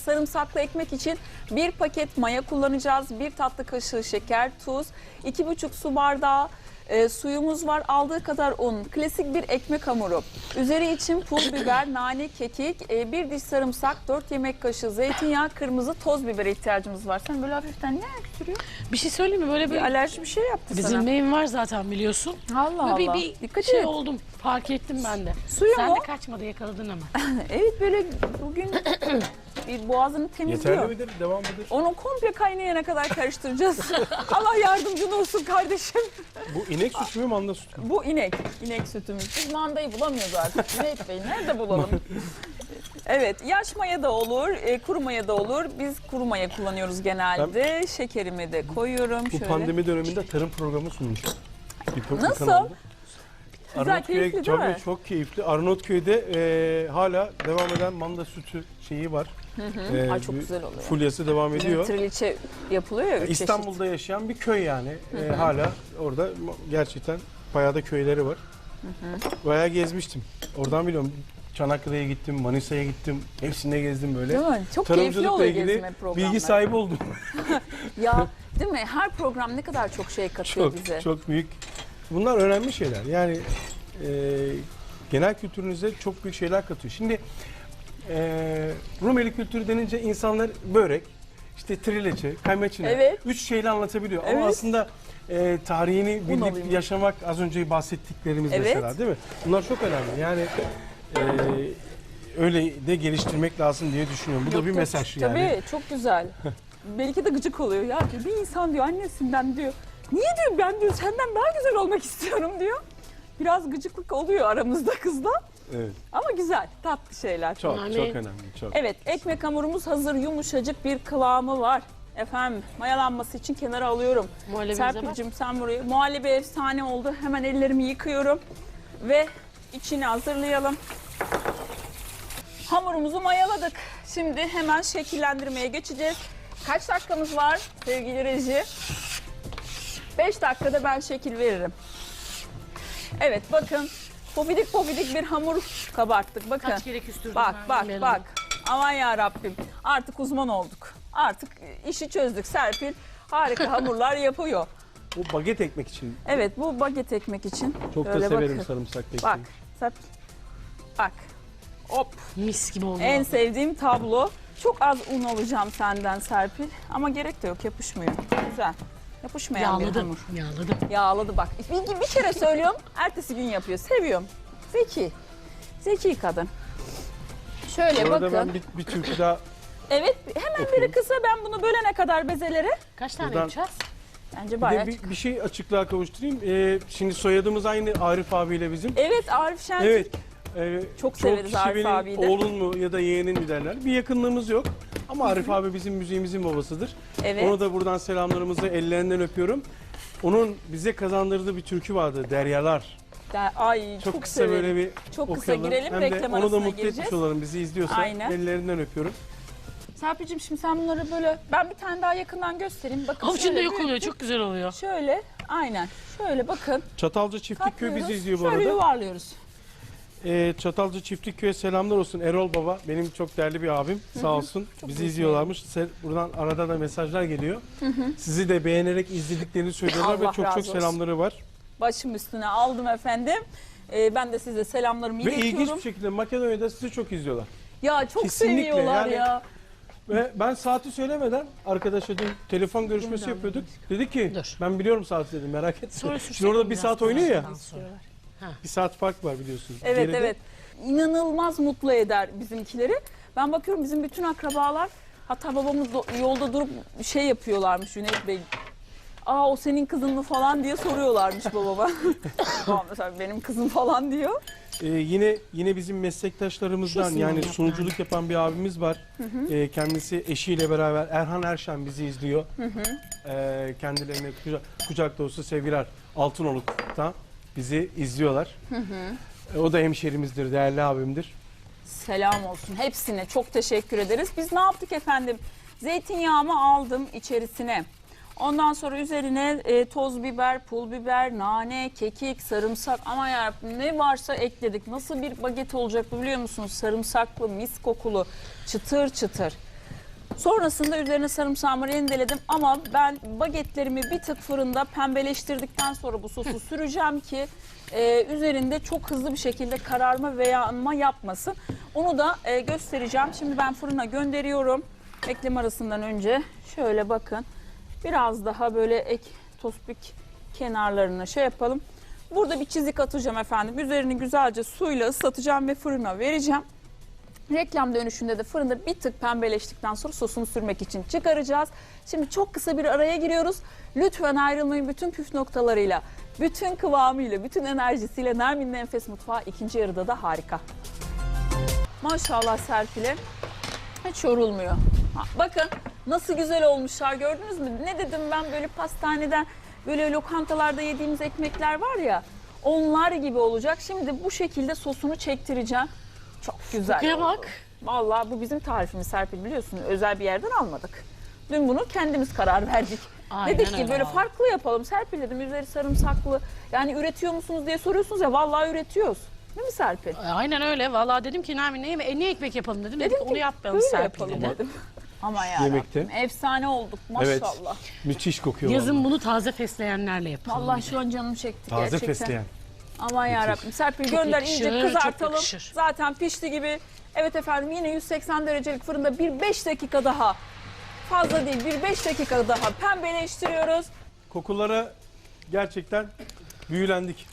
Sarımsaklı ekmek için bir paket maya kullanacağız. Bir tatlı kaşığı şeker, tuz, iki buçuk su bardağı e, suyumuz var. Aldığı kadar un. Klasik bir ekmek hamuru. Üzeri için pul biber, nane, kekik, e, bir diş sarımsak, 4 yemek kaşığı zeytinyağı, kırmızı toz bibere ihtiyacımız var. Sen böyle hafiften ne öksürüyor? Bir şey söyleyeyim mi? Böyle Bir bir alerji bir şey yaptı bizim sana. neyim var zaten biliyorsun. Allah Allah. bir, bir Dikkat şey et. oldum. Fark ettim ben de. Suyu Sen mu? de kaçmadı yakaladın ama. Evet böyle bugün bir boğazını temizliyor. Yeterli midir? Devam mıdır? Onu komple kaynayana kadar karıştıracağız. Allah yardımcın olsun kardeşim. Bu inek sütü mü manda sütü mü? Bu inek, inek sütümüz. Biz mandayı bulamıyoruz artık. Cüneyt Bey nerede bulalım? Evet, yaş maya da olur, e, kuru maya da olur. Biz kuru maya kullanıyoruz genelde. Şekerimi de koyuyorum Bu şöyle. pandemi döneminde tarım programı sunmuş. Bir pro- bir Nasıl? kanalda. Güzel, Arnavutköy'e- keyifli değil tabii mi? çok keyifli. Arnavutköy'de e, hala devam eden manda sütü şeyi var. E, Ay çok güzel oluyor. Fulyası devam ediyor. Triliçe yapılıyor ya. üç İstanbul'da yaşayan bir köy yani. E, hala orada gerçekten bayağı da köyleri var. Bayağı gezmiştim. Oradan biliyorum. Çanakkale'ye gittim, Manisa'ya gittim. Hepsinde gezdim böyle. çeşit. Değil mi? Çok keyifli oluyor gezme programları. bilgi sahibi oldum. Ya değil mi? Her program ne kadar çok şey katıyor çok bize. çok büyük. Bunlar önemli şeyler. Yani e, genel kültürünüze çok büyük şeyler katıyor. Şimdi e, Rumeli kültürü denince insanlar börek, işte trileçe, kaymaçine, Evet. üç şeyle anlatabiliyor. Evet. Ama aslında e, tarihini bilip alayım. yaşamak az önce bahsettiklerimiz Evet. mesela değil mi? Bunlar çok önemli. Yani e, öyle de geliştirmek lazım diye düşünüyorum. Bu Yok, da bir yok. mesaj yani. Tabii çok güzel. Belki de gıcık oluyor ya diyor. Bir insan diyor annesinden diyor. Niye diyor ben diyor senden daha güzel olmak istiyorum diyor. Biraz gıcıklık oluyor aramızda kızla. Evet. Ama güzel tatlı şeyler. Çok Yani- çok önemli. Çok. Evet ekmek hamurumuz hazır yumuşacık bir kıvamı var. Efendim mayalanması için kenara alıyorum. Serpil'cim sen burayı. Muhallebi efsane oldu. Hemen ellerimi yıkıyorum. Ve içini hazırlayalım. Hamurumuzu mayaladık. Şimdi hemen şekillendirmeye geçeceğiz. Kaç dakikamız var sevgili reji? 5 dakikada ben şekil veririm. Evet bakın pofidik pofidik bir hamur kabarttık. Bakın. Kaç kere küstürdüm Bak ben bak bilmiyorum. bak. Aman ya Rabbim. Artık uzman olduk. Artık işi çözdük. Serpil harika hamurlar yapıyor. Bu baget ekmek için Evet bu baget ekmek için. çok da severim bakın. sarımsak ekmeği. Bak Serpil. Bak. Hop. Mis gibi oldu. En sevdiğim tablo. Çok az un alacağım senden Serpil. Ama gerek de yok yapışmıyor. Güzel. Yapışmayan bir Yağladım. hamur. Yağladım. Yağladı bak. Bir, bir kere söylüyorum. ertesi gün yapıyor. Seviyorum. Zeki. Zeki kadın. Şöyle Bu arada bakın. ben bir, bir türkü daha Evet hemen biri Okuyayım. kısa ben bunu bölene kadar bezelere. Kaç tane Buradan- yapacağız? Bence bir, de bir, bir şey açıklığa kavuşturayım. Ee, şimdi soyadımız aynı Arif abiyle bizim. Evet Arif Şen. Evet. Ee, Çok severiz Arif abiyi de. Oğlun mu ya da yeğenin mi derler. Bir yakınlığımız yok. Ama Arif abi bizim müziğimizin babasıdır. Evet. Ona da buradan selamlarımızı ellerinden öpüyorum. Onun bize kazandırdığı bir türkü vardı. Deryalar. De- Ay Çok, çok, kısa severim. böyle bir Çok kısa okuyalım. girelim, Hem de reklam onu da arasına mutlu gireceğiz. etmiş olalım bizi izliyorsa. Aynen. Ellerinden öpüyorum. Serpil'cim şimdi sen bunları böyle ben bir tane daha yakından göstereyim. Bakın Avucunda şöyle yok büyük- oluyor. Çok güzel oluyor. Şöyle aynen. Şöyle bakın. Çatalca Çiftlik Köy Katlıyoruz. bizi izliyor bu Şöyle arada. yuvarlıyoruz. Ee, Çatalca Çiftlik Köy'e selamlar olsun. Erol Baba benim çok değerli bir abim. Sağ olsun. Bizi izliyorlarmış. Se- Buradan arada da mesajlar geliyor. Sizi de beğenerek izlediklerini söylüyorlar Allah ve çok razı çok olsun. selamları var. Başım üstüne aldım efendim. Ee, ben de size selamlarımı Ve iletiyorum. ilginç bir şekilde Makedonya'da sizi çok izliyorlar. Ya çok Kesinlikle, seviyorlar yani- ya. Ve ben saati söylemeden arkadaşa dün telefon görüşmesi yapıyorduk. Dedi ki Dur. ben biliyorum saati dedim merak etme. Sonra Şimdi orada bir saat oynuyor ya. Bir saat fark var biliyorsunuz. Evet Geride. evet. İnanılmaz mutlu eder bizimkileri. Ben bakıyorum bizim bütün akrabalar hatta babamız yolda durup şey yapıyorlarmış Cüneyt Bey. Aa o senin kızın mı falan diye soruyorlarmış babama. Babam mesela benim kızım falan diyor. Ee, yine yine bizim meslektaşlarımızdan Kesin yani olur sunuculuk yapan bir abimiz var. Ee, kendisi eşiyle beraber Erhan Erşen bizi izliyor. Ee, kendilerine kucak, kucak dolusu sevgiler Altınoluk'ta bizi izliyorlar. Ee, o da hemşerimizdir, değerli abimdir. Selam olsun hepsine çok teşekkür ederiz. Biz ne yaptık efendim? Zeytinyağımı aldım içerisine. Ondan sonra üzerine e, toz biber, pul biber, nane, kekik, sarımsak ama yarabbim ne varsa ekledik. Nasıl bir baget olacak biliyor musunuz? Sarımsaklı, mis kokulu, çıtır çıtır. Sonrasında üzerine sarımsağımı rendeledim ama ben bagetlerimi bir tık fırında pembeleştirdikten sonra bu sosu süreceğim ki e, üzerinde çok hızlı bir şekilde kararma veya yanma yapmasın. Onu da e, göstereceğim. Şimdi ben fırına gönderiyorum. Eklem arasından önce şöyle bakın. Biraz daha böyle ek tospik kenarlarına şey yapalım. Burada bir çizik atacağım efendim. Üzerini güzelce suyla ıslatacağım ve fırına vereceğim. Reklam dönüşünde de fırında bir tık pembeleştikten sonra sosunu sürmek için çıkaracağız. Şimdi çok kısa bir araya giriyoruz. Lütfen ayrılmayın bütün püf noktalarıyla, bütün kıvamıyla, bütün enerjisiyle Nermin'in Enfes Mutfağı ikinci yarıda da harika. Maşallah Serpil'e hiç yorulmuyor. Ha, bakın nasıl güzel olmuşlar gördünüz mü? Ne dedim ben böyle pastaneden böyle lokantalarda yediğimiz ekmekler var ya onlar gibi olacak. Şimdi bu şekilde sosunu çektireceğim. Güzel. Kokuya bak. Vallahi bu bizim tarifimiz Serpil biliyorsun. Özel bir yerden almadık. Dün bunu kendimiz karar verdik. Aynen Dedik ki öyle böyle vallahi. farklı yapalım. Serpil dedim üzeri sarımsaklı. Yani üretiyor musunuz diye soruyorsunuz ya. Vallahi üretiyoruz. Değil mi Serpil? Aynen öyle. Vallahi dedim ki Nermin ne, yeme e, ne ekmek yapalım dedim. Dedik Dedim ki onu yapmayalım böyle Serpil yapalım dedi. dedim. Ama ya Yemekte. efsane olduk Evet. maşallah. Müthiş kokuyor. Yazın vallahi. bunu taze fesleğenlerle yapalım. Vallahi şu an canım çekti Taze gerçekten. fesleğen. Aman ya Rabbim. Serpil Çok gönder yakışır, iyice kızartalım. Zaten pişti gibi. Evet efendim yine 180 derecelik fırında bir 5 dakika daha. Fazla değil bir 5 dakika daha pembeleştiriyoruz. Kokulara gerçekten büyülendik.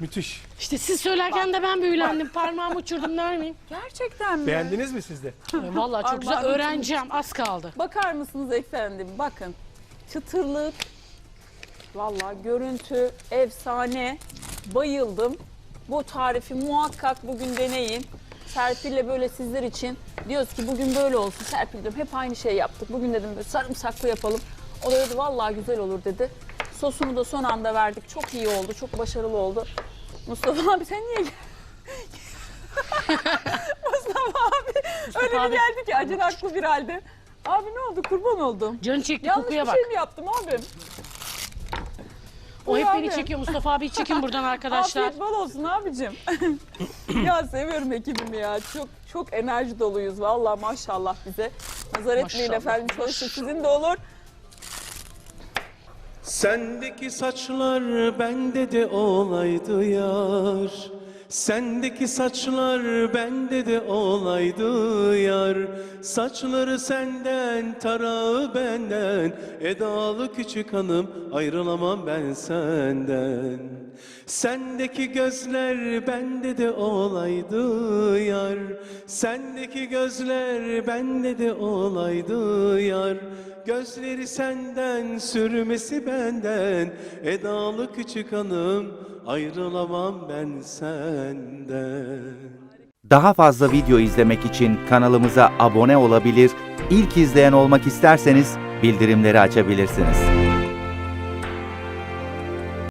Müthiş. İşte siz söylerken de ben büyülendim. Parmağımı uçurdum Nermin. Gerçekten mi? Beğendiniz mi siz de? E, Vallahi çok güzel. Öğreneceğim. Az kaldı. Bakar mısınız efendim? Bakın. Çıtırlık. Vallahi görüntü efsane. Bayıldım. Bu tarifi muhakkak bugün deneyin. Serpil'le böyle sizler için diyoruz ki bugün böyle olsun Serpil diyorum. Hep aynı şey yaptık. Bugün dedim böyle sarımsaklı yapalım. O da dedi vallahi güzel olur dedi. Sosunu da son anda verdik. Çok iyi oldu. Çok başarılı oldu. Mustafa abi sen niye Mustafa abi öyle bir abi. geldi ki acın haklı bir halde. Abi ne oldu kurban oldum. Canı çekti Yanlış kokuya bir bak. şey mi yaptım abim? O hep beni çekiyor. Mustafa abi çekin buradan arkadaşlar. Afiyet bal olsun abicim. ya seviyorum ekibimi ya. Çok çok enerji doluyuz. Vallahi maşallah bize. Nazar etmeyin Maşallah, efendim. Çalışın sizin de olur. Sendeki saçlar bende de olaydı yar Sendeki saçlar bende de olaydı yar. Saçları senden, tarağı benden. Edalı küçük hanım ayrılamam ben senden Sendeki gözler bende de olaydı yar. Sendeki gözler bende de olaydı yar. Gözleri senden, sürmesi benden. Edalı küçük hanım ayrılamam ben senden. Daha fazla video izlemek için kanalımıza abone olabilir, ilk izleyen olmak isterseniz bildirimleri açabilirsiniz.